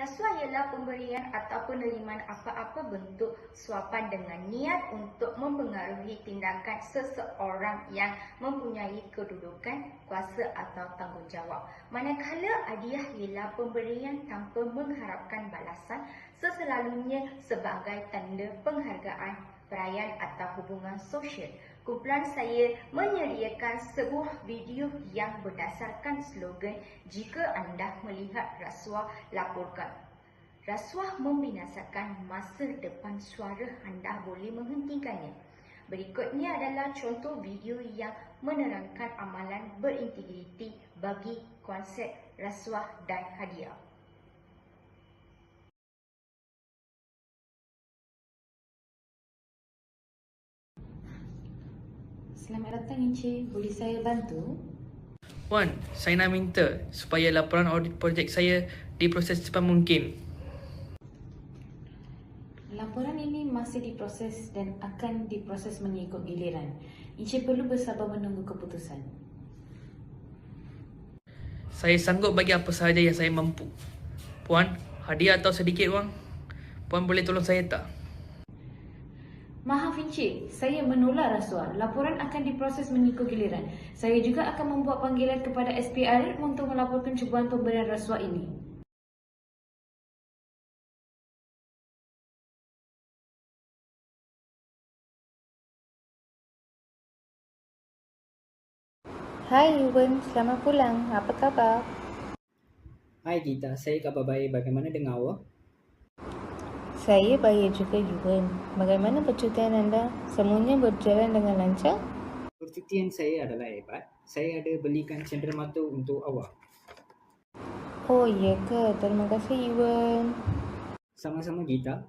Rasuah ialah pemberian atau penerimaan apa-apa bentuk suapan dengan niat untuk mempengaruhi tindakan seseorang yang mempunyai kedudukan, kuasa atau tanggungjawab. Manakala hadiah ialah pemberian tanpa mengharapkan balasan seselalunya sebagai tanda penghargaan, perayaan atau hubungan sosial. Kumpulan saya menyediakan sebuah video yang berdasarkan slogan Jika anda melihat rasuah, laporkan. Rasuah membinasakan masa depan suara anda boleh menghentikannya. Berikutnya adalah contoh video yang menerangkan amalan berintegriti bagi konsep rasuah dan hadiah. Selamat datang Encik, boleh saya bantu? Wan, saya nak minta supaya laporan audit projek saya diproses secepat mungkin. Laporan ini masih diproses dan akan diproses mengikut giliran. Encik perlu bersabar menunggu keputusan. Saya sanggup bagi apa sahaja yang saya mampu. Puan, hadiah atau sedikit wang? Puan boleh tolong saya tak? Maaf Encik, saya menolak rasuah. Laporan akan diproses mengikut giliran. Saya juga akan membuat panggilan kepada SPR untuk melaporkan cubuan pemberian rasuah ini. Hai Yuwen, selamat pulang. Apa khabar? Hai Gita, saya khabar baik. Bagaimana dengan awak? Saya baik juga Yuwen. Bagaimana percutian anda? Semuanya berjalan dengan lancar? Percutian saya adalah hebat. Saya ada belikan cenderamata untuk awak. Oh iya ke? Terima kasih Yuwen. Sama-sama Gita.